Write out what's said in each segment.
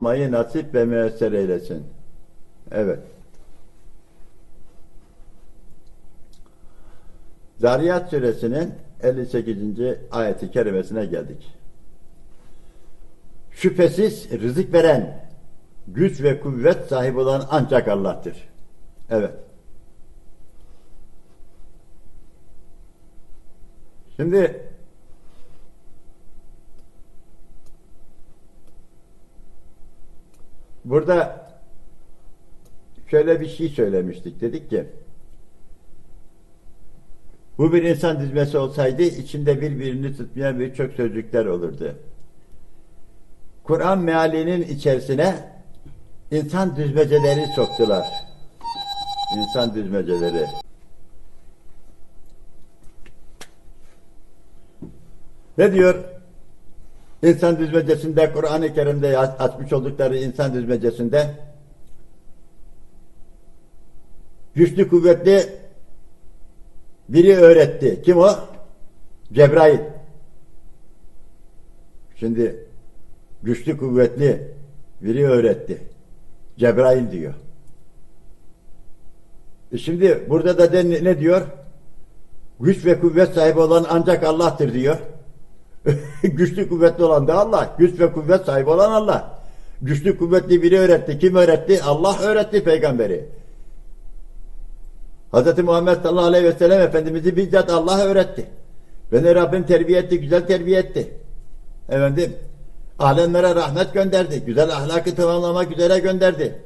Mayı nasip ve müesser eylesin. Evet. Zariyat suresinin 58. ayeti kerimesine geldik. Şüphesiz rızık veren, güç ve kuvvet sahibi olan ancak Allah'tır. Evet. Şimdi burada şöyle bir şey söylemiştik. Dedik ki bu bir insan dizmesi olsaydı içinde birbirini tutmayan birçok sözcükler olurdu. Kur'an mealinin içerisine insan düzmeceleri soktular. İnsan düzmeceleri. Ne diyor? İnsan düzmecesinde, Kur'an-ı Kerim'de açmış oldukları insan düzmecesinde güçlü kuvvetli biri öğretti. Kim o? Cebrail. Şimdi güçlü kuvvetli biri öğretti. Cebrail diyor. E şimdi burada da ne diyor? Güç ve kuvvet sahibi olan ancak Allah'tır diyor. Güçlü kuvvetli olan da Allah. Güç ve kuvvet sahibi olan Allah. Güçlü kuvvetli biri öğretti. Kim öğretti? Allah öğretti peygamberi. Hz. Muhammed sallallahu aleyhi ve sellem Efendimiz'i bizzat Allah öğretti. Beni Rabbim terbiye etti, güzel terbiye etti. Efendim, alemlere rahmet gönderdi. Güzel ahlakı tamamlamak üzere gönderdi.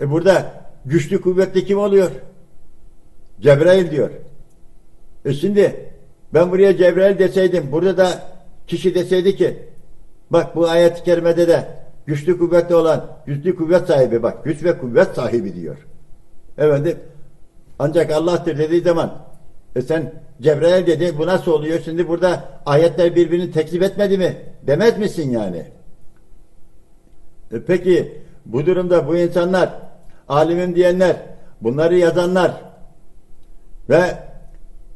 E burada güçlü kuvvetli kim oluyor? Cebrail diyor. E şimdi ben buraya Cebrail deseydim, burada da kişi deseydi ki bak bu ayet-i kerimede de güçlü kuvvetli olan, güçlü kuvvet sahibi bak, güç ve kuvvet sahibi diyor. Efendim ancak Allah'tır dediği zaman e sen Cebrail dedi bu nasıl oluyor? Şimdi burada ayetler birbirini tekzip etmedi mi? Demez misin yani? E peki bu durumda bu insanlar alimim diyenler bunları yazanlar ve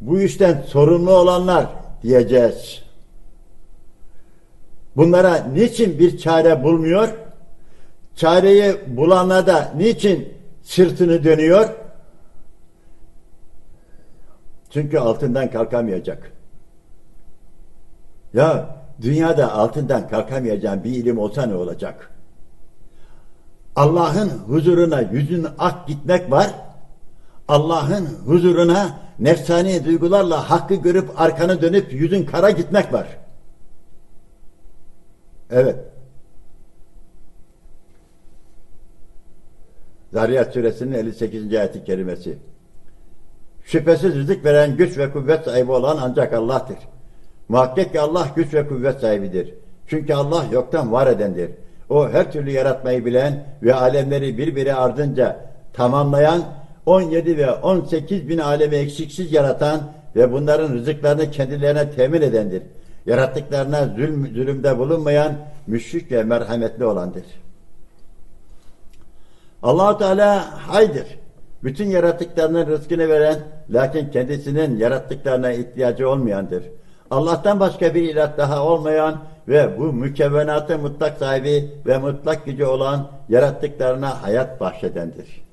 bu işten sorumlu olanlar diyeceğiz. Bunlara niçin bir çare bulmuyor? Çareyi bulanlar da niçin sırtını dönüyor? Çünkü altından kalkamayacak. Ya dünyada altından kalkamayacağın bir ilim olsa ne olacak? Allah'ın huzuruna yüzün ak gitmek var. Allah'ın huzuruna nefsani duygularla hakkı görüp arkanı dönüp yüzün kara gitmek var. Evet. Zariyat suresinin 58. ayeti kerimesi. Şüphesiz rızık veren güç ve kuvvet sahibi olan ancak Allah'tır. Muhakkak ki Allah güç ve kuvvet sahibidir. Çünkü Allah yoktan var edendir. O her türlü yaratmayı bilen ve alemleri birbiri ardınca tamamlayan 17 ve 18 bin alemi eksiksiz yaratan ve bunların rızıklarını kendilerine temin edendir. Yarattıklarına zulm, zulümde bulunmayan müşrik ve merhametli olandır. allah Teala haydır. Bütün yarattıklarının rızkını veren, lakin kendisinin yarattıklarına ihtiyacı olmayandır. Allah'tan başka bir ilah daha olmayan ve bu mükevvenatı mutlak sahibi ve mutlak gücü olan yarattıklarına hayat bahşedendir.